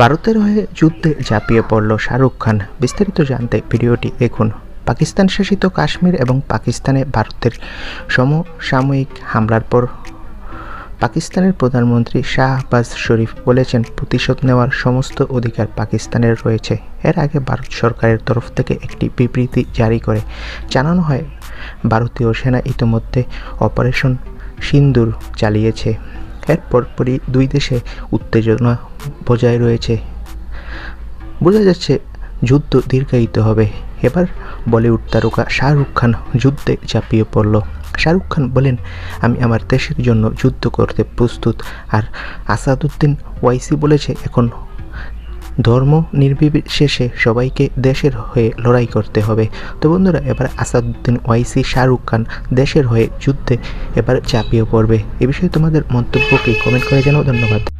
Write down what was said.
ভারতের হয়ে যুদ্ধে ঝাঁপিয়ে পড়ল শাহরুখ খান। বিস্তারিত জানতে ভিডিওটি দেখুন। পাকিস্তান শাসিত কাশ্মীর এবং পাকিস্তানে ভারতের সমসাময়িক হামলার পর পাকিস্তানের প্রধানমন্ত্রী শাহবাজ শরীফ বলেছেন, প্রতিশোধ নেওয়ার সমস্ত অধিকার পাকিস্তানের রয়েছে। এর আগে ভারত সরকারের তরফ থেকে একটি বিবৃতি জারি করে। জানানো হয়, ভারতীয় সেনা ইতিমধ্যে অপারেশন সিন্দুর চালিয়েছে। এর পরপরই দুই দেশে উত্তেজনা বজায় রয়েছে। বোঝা যাচ্ছে যুদ্ধ দীর্ঘায়িত হবে। এবার বলিউড তারকা শাহরুখ খান যুদ্ধে ঝাঁপিয়ে পড়ল। শাহরুখ খান বলেন, আমি আমার দেশের জন্য যুদ্ধ করতে প্রস্তুত। আর আসাদুদ্দিন ওয়াইসি বলেছে, এখন ধর্ম নির্বিশেষে সবাইকে দেশের হয়ে লড়াই করতে হবে। তো বন্ধুরা, এবার আসাদুদ্দিন ওয়াইসি, শাহরুখ খান দেশের হয়ে যুদ্ধে এবার চাপিয়ে পড়বে। এ বিষয়ে তোমাদের মন্তব্যকে কমেন্ট করে জানাও, ধন্যবাদ।